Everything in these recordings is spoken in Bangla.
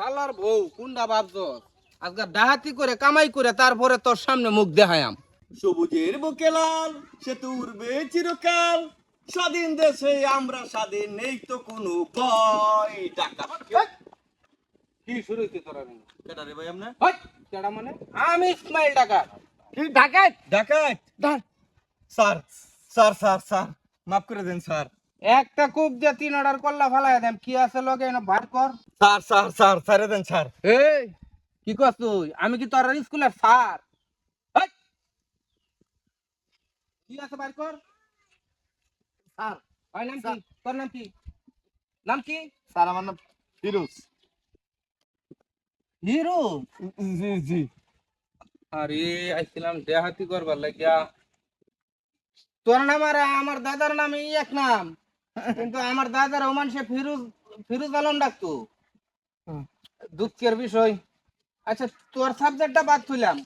শালার বউ কুন্ডা ভাবছস আজকে ডাহাতি করে কামাই করে তারপরে তোর সামনে মুখ দেখায়াম। সবুজের বুকে লাল সে তো উড়বে চিরকাল। স্বাধীন দেশে আমরা স্বাধীন নেই তো কোনো ভয়। টাকা। কি শুরু হইতে তোরা কেটা রে ভাই কেডা মানে? আমি ইসমাইল ডাকা কি ডাকাত? ডাকাত? স্যার স্যার স্যার স্যার মাফ করে দেন স্যার। একটা কূপ দিয়ে তিন অর্ডার করলা ফালাই দেম। কি আছে লগে? এনে ভাত কর। স্যার স্যার স্যার ছেড়ে দেন স্যার এই কি কস তুই? আমি কি তোর স্কুলের স্যার হই! কি আছে বাইর কর? স্যার ওই নাম কি? তোর নাম কি? নাম কি? স্যার আমার নাম ফিরোজ। হিরো জি জি। আরে আইছিলাম দেহাতি করবার লাগিয়া। তোর নাম আর আমার দাদার নাম এই এক নাম। কিন্তু আমার দাদার ওমান সে ফিরুজ ফিরুজ আলম ডাকতো। হুম। দুঃখের বিষয়। আচ্ছা তোর সাবজেক্টটা বাদ তুইলাম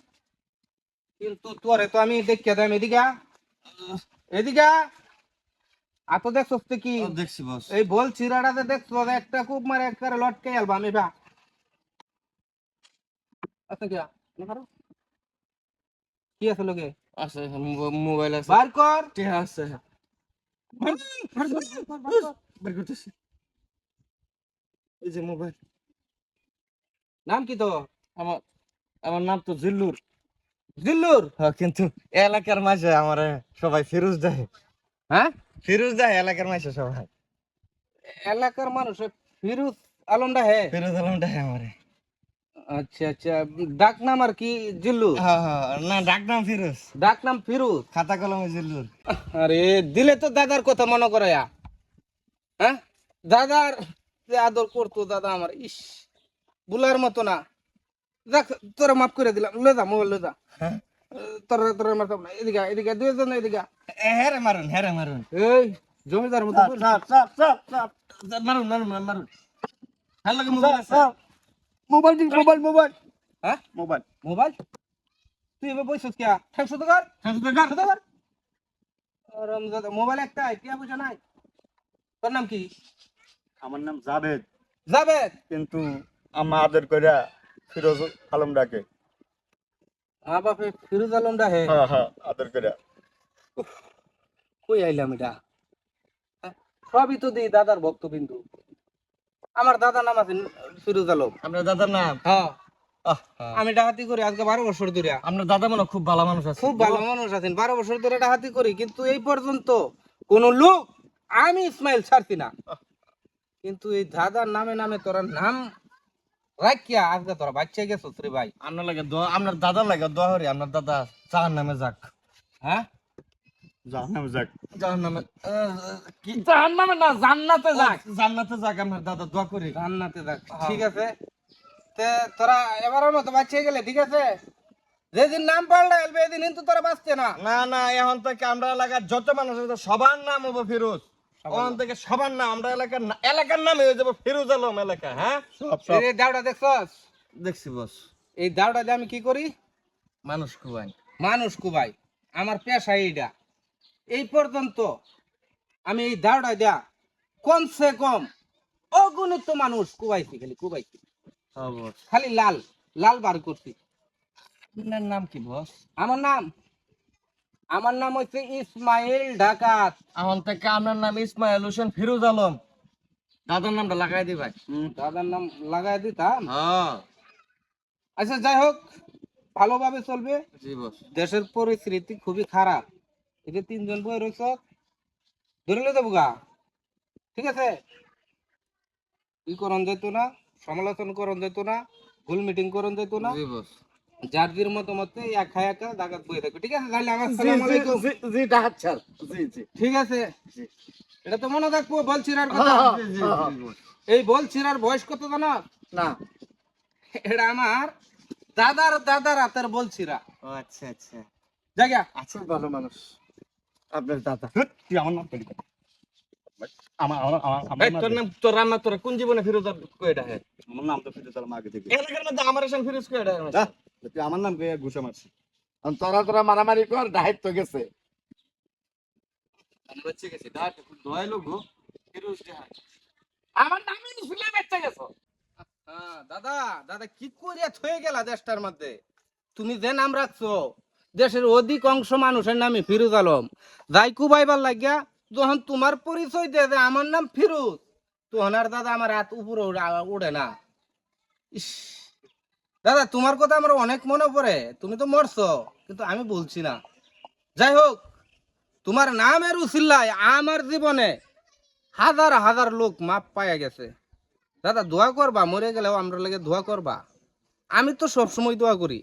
কিন্তু তোরে তো আমি দেখিয়ে দাম এদিকে। আ। এদিকে। আ। আর তো দেখছস তো কি? দেখছি বস। এই বল চিরাটাতে দেখছ একটা খুব মারে একবারে লটকে অ্যালবাম এবা আচ্ছা কি? এনে পারো? কি আছে লোকে আছে মোবাইল আছে। বার কর। ঠিক আছে। বার কর, বার কর, বার কর। বের করতেছি। এই যে মোবাইল। নাম কি তো? আমার আমার নাম তো জিল্লুর। জিল্লুর? হ্যাঁ কিন্তু এলাকার মাঝে আমার সবাই ফিরোজ দেয় হ্যাঁ? ফিরোজ দেয় এলাকার মাঝে সবাই। এলাকার মানুষ ফিরুজ আলমডা হে ফিরোজ আলম দেয় আমারে। আচ্ছা আচ্ছা ডাক নাম আর কি জিল্লু হ্যাঁ হ্যাঁ না ডাক নাম ফিরোজ। ডাক নাম ফিরুজ? খাতা কলমে জিল্লুর। আরে দিলে তো দাদার কথা মনে করে হ্যাঁ? দাদার আদর করতো দাদা আমার ইস। বুলার মতো না। দেখ তোরা মাফ করে দিলাম। লে যা মোবাইল লে যা। হ্যাঁ? তোরা তোরা মারতাম না। এদিকে এদিকে দুইজন এদিকে। হেরে মারুন হেরে মারুন। এই জমিদার মতো। মারুন মারুন মারুন হ্যাঁ লাগে মোবাইল মোবাইল দিন মোবাইল মোবাইল। হ্যাঁ? মোবাইল। মোবাইল? তুই এবার বইছিস কে? ঠ্যাংস তো কর। ঠ্যাংস তো কর। রমজান মোবাইল একটা টিয়া পয়সা নাই। তোর নাম কি? আমার নাম জাভেদ জাবেদ? কিন্তু আদর কইরা ফিরোজ আলম ডাকে। বাপে ফিরোজ আলম হে হ্যাঁ হ্যাঁ আদর কইরা। কই আইলাম এটা? সবই তো দিই দাদার ভক্তবিন্দু। আমার দাদার নাম আছে ফিরোজ আলম। আপনার দাদার নাম? হ্যাঁ। হ্যাঁ। আমি ডাহাতি করি আজকে বারো বছর ধরে। আপনার দাদা মনে খুব ভালো মানুষ আছে। খুব ভালো মানুষ আছেন বারো বছর ধরে ডাহাতি করি কিন্তু এই পর্যন্ত কোন লোক আমি ইসমাইল ছাড়ছি না। কিন্তু এই দাদার নামে নামে তোরা নাম রাখিয়া আজকে তোরা বাচ্চা গেছিস রে ভাই? আপনার লাগে দোয়া আপনার দাদার লাগে দোয়া হরি আপনার দাদা নামে যাক। হ্যাঁ? যাক। জাহান কি? জাহান্নামে না জান্নাতে যাক। জান্নাতে যাক আপনার দাদা দোয়া করি। জান্নাতে যাক ঠিক আছে। তে তোরা এবারের মতো বাচ্চা গেলে ঠিক আছে? যেদিন নাম পাল্টা এলবে এদিন কিন্তু তোরা বাঁচতে না। না না এখন থেকে আমরা এলাকার যত মানুষ আছে সবার নাম হবে ফিরোজ। ওখান থেকে সবার নাম আমরা এলাকার এলাকার নামে হয়ে যাব ফিরোজ আলম এলাকা হ্যাঁ? সব এই দাওটা দেখছস? দেখছি বস। এই দাওটা দিয়ে আমি কি করি? মানুষ মানুষ কুবাই। আমার পেশা এইটা এই পর্যন্ত আমি এই দাওটা দেয়া কমসে কম অগণিত মানুষ কুবাইছি খালি কুবাইছি। হ্যাঁ খালি লাল লাল বার করছি। নাম কি বস? আমার নাম আমার নাম হচ্ছে ইসমাইল ডাকাত। এখন থেকে আপনার নাম ইসমাইল হোসেন ফিরোজ আলম। দাদার নামটা লাগাই দি ভাই। দাদার নাম লাগাই দিতাম। হ্যাঁ। আচ্ছা যাই হোক ভালোভাবে চলবে। জি বস। দেশের পরিস্থিতি খুবই খারাপ। এই যে তিনজন বই রয়েছ ধরে দেবো গা। ঠিক আছে? ই করন যেত না সমালোচনা করন যেত না ভুল মিটিং করন যেত না। জি বস। যার যার মতামতে একা একা দাগাত বই থাকবে। ঠিক আছে তাহলে আমার সালাম আলাইকুম। জি ডাহাত ছাড় জি জি। ঠিক আছে? এটা তো মনে থাকব বলছিরার হ্যাঁ, কথা। জি জি এই বলছিরার বয়স কত জানো? না। এটা আমার দাদার দাদার হাতের বলছিরা ও আচ্ছা আচ্ছা। জায়গা। আচ্ছা ভালো মানুষ। আপনার দাদা। তুই আমার নাম আমার আমার আমার তোর নাম তোর রান্না তোর কোন জীবনে ফিরোজ কয়টা হ্যাঁ? আমার নাম তো ফিরোজ আলম আগে থেকে। এলাকার মধ্যে আমার এসে ফিরোজ কয়টা যা, তুই আমার নাম কে ঘুষে মারছি তোরা তোরা মারামারি কর দায়িত্ব গেছে। বাচ্চা গেছে। ডাট দয়ালো গো। ফিরোজ ডাহাত আমার নামই শুনে বাচ্চা গেছো। হ্যাঁ দাদা দাদা কি করিয়া থয়ে গেলা দেশটার মধ্যে? তুমি যে নাম রাখছো দেশের অধিক অংশ মানুষের নামে ফিরুজ আলম। যাই কুবাইবার লাগিয়া যখন তোমার পরিচয় দে যে আমার নাম ফিরুজ। তখন আর দাদা আমার হাত উপরে উড়া- না। দাদা, তোমার কথা আমার অনেক মনে পড়ে, তুমি তো মরছো, কিন্তু আমি বলছি না। যাই হোক, তোমার নামের উচিল্লায় আমার জীবনে হাজার হাজার লোক মাপ পাইয়া গেছে। দাদা, দোয়া করবা, মরে গেলেও আমরা লাগে দোয়া করবা। আমি তো সবসময় দোয়া করি।